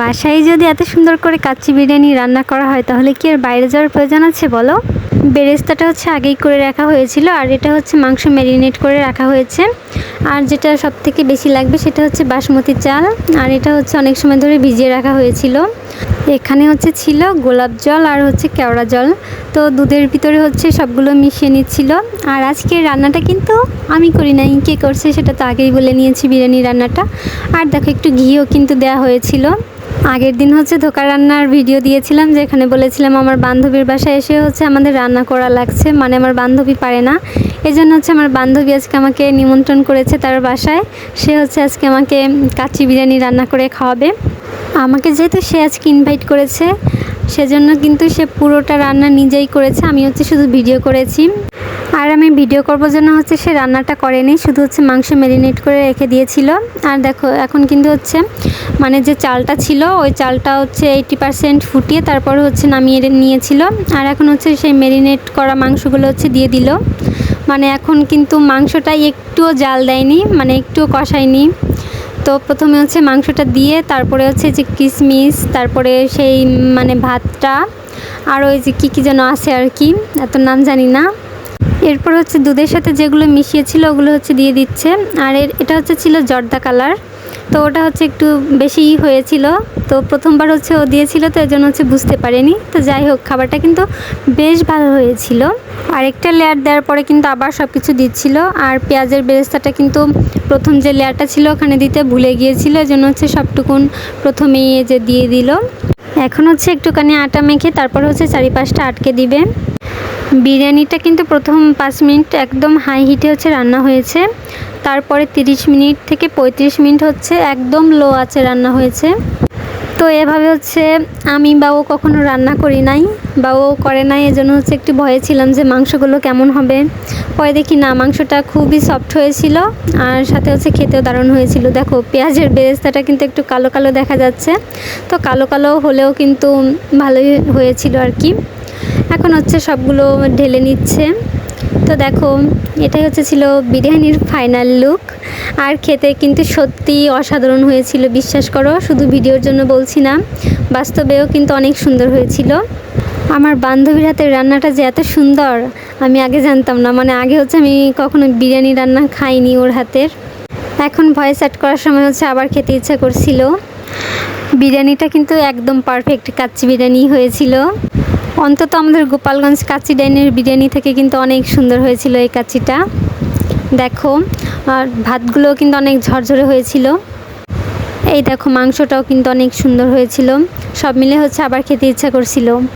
বাসায় যদি এত সুন্দর করে কাচ্চি বিরিয়ানি রান্না করা হয়, তাহলে কি আর বাইরে যাওয়ার প্রয়োজন আছে, বলো? বেরেস্তাটা হচ্ছে আগেই করে রাখা হয়েছিল, আর এটা হচ্ছে মাংস ম্যারিনেট করে রাখা হয়েছে। আর যেটা সব থেকে বেশি লাগবে সেটা হচ্ছে বাসমতি চাল, আর এটা হচ্ছে অনেক সময় ধরে ভিজিয়ে রাখা হয়েছিল। এখানে হচ্ছে ছিল গোলাপ জল আর হচ্ছে কেওড়া জল। তো দুধের ভিতরে হচ্ছে সবগুলো মিশিয়ে নিচ্ছিল। আর আজকে রান্নাটা কিন্তু আমি করি নাই, কে করছে সেটা তো আগেই বলে নিয়েছি বিরিয়ানি রান্নাটা। আর দেখো একটু ঘিও কিন্তু দেওয়া হয়েছিল। আগের দিন হচ্ছে ধোকা রান্নার ভিডিও দিয়েছিলাম, যেখানে বলেছিলাম আমার বান্ধবীর বাসায় এসে হচ্ছে আমাদের রান্না করা লাগছে মানে আমার বান্ধবী পারে না। এই জন্য হচ্ছে আমার বান্ধবী আজকে আমাকে নিমন্ত্রণ করেছে তার বাসায়। সে হচ্ছে আজকে আমাকে কাচ্চি বিরিয়ানি রান্না করে খাওয়াবে। আমাকে যেহেতু সে আজকে ইনভাইট করেছে, সেজন্য কিন্তু সে পুরোটা রান্না নিজেই করেছে, আমি হচ্ছে শুধু ভিডিও করেছি। আর আমি ভিডিও করব জন্য হচ্ছে সে রান্নাটা করেনি, শুধু হচ্ছে মাংস ম্যারিনেট করে রেখে দিয়েছিল। আর দেখো, এখন কিন্তু হচ্ছে মানে যে চালটা ছিল, ওই চালটা হচ্ছে এইটি পারসেন্ট ফুটিয়ে তারপর হচ্ছে নামিয়ে নিয়েছিল। আর এখন হচ্ছে সেই ম্যারিনেট করা মাংসগুলো হচ্ছে দিয়ে দিল। মানে এখন কিন্তু মাংসটা একটুও জাল দেয়নি মানে একটুও কষায়নি। তো প্রথমে হচ্ছে মাংসটা দিয়ে তারপরে হচ্ছে যে কিশমিশ তারপরে সেই মানে ভাতটা, আর ওই যে কী কী যেন আছে আর কি, এত নাম জানি না। এরপর হচ্ছে দুধের সাথে যেগুলো মিশিয়েছিল ওগুলো হচ্ছে দিয়ে দিচ্ছে। আর এর, এটা হচ্ছে ছিল জর্দা কালার। তো ওটা হচ্ছে একটু বেশি হয়েছিল। তো প্রথমবার হচ্ছে ও দিয়েছিল, তো এই জন্য হচ্ছে বুঝতে পারেনি। তো যাই হোক, খাবারটা কিন্তু বেশ ভালো হয়েছিল। আরেকটা লেয়ার দেওয়ার পরে কিন্তু আবার সব কিছু দিচ্ছিল। আর পেঁয়াজের বেরেস্তাটা কিন্তু প্রথম যে লেয়ারটা ছিল ওখানে দিতে ভুলে গিয়েছিল এই জন্য হচ্ছে সবটুকুন প্রথমেই যে দিয়ে দিল। এখন হচ্ছে একটুখানি আটা মেখে তারপর হচ্ছে চারিপাশটা আটকে দিবে। বিরিয়ানিটা কিন্তু প্রথম পাঁচ মিনিট একদম হাই হিটে হচ্ছে রান্না হয়েছে। তারপরে তিরিশ মিনিট থেকে পঁয়ত্রিশ মিনিট হচ্ছে একদম লো আছে রান্না হয়েছে। তো এভাবে হচ্ছে আমি বা ও কখনো রান্না করি নাই বা ও করে নাই, এজন্য হচ্ছে একটু ভয়ে ছিলাম যে মাংসগুলো কেমন হবে। পরে দেখি না, মাংসটা খুবই সফট হয়েছিল আর সাথে হচ্ছে খেতেও দারুণ হয়েছিল। দেখো, পেঁয়াজের বেরেস্তাটা কিন্তু একটু কালো কালো দেখা যাচ্ছে। তো কালো কালো হলেও কিন্তু ভালোই হয়েছিল আর কি। এখন হচ্ছে সবগুলো ঢেলে নিচ্ছে। তো দেখো, এটাই হচ্ছে ছিল বিরিয়ানির ফাইনাল লুক আর খেতে কিন্তু সত্যি অসাধারণ হয়েছিল, বিশ্বাস করো, শুধু ভিডিওর জন্য বলছি না, বাস্তবেও কিন্তু অনেক সুন্দর হয়েছিল। আমার বান্ধবীর হাতের রান্নাটা যে এত সুন্দর, আমি আগে জানতাম না। মানে আগে হচ্ছে আমি কখনো বিরিয়ানি রান্না খাইনি ওর হাতের। এখন ভয়েস অ্যাড করার সময় হচ্ছে আবার খেতে ইচ্ছা করছিল। বিরিয়ানিটা কিন্তু একদম পারফেক্ট কাচ্চি বিরিয়ানি হয়েছিল। অন্তত আমাদের গোপালগঞ্জ কাচি ডাইনের বিরিয়ানি থেকে কিন্তু অনেক সুন্দর হয়েছিল এই কাচিটা। দেখো, আর ভাতগুলো কিন্তু অনেক ঝরঝরে হয়েছিল। এই দেখো, মাংসটাও কিন্তু অনেক সুন্দর হয়েছিল। সব মিলে হচ্ছে আবার খেতে ইচ্ছা করছিল।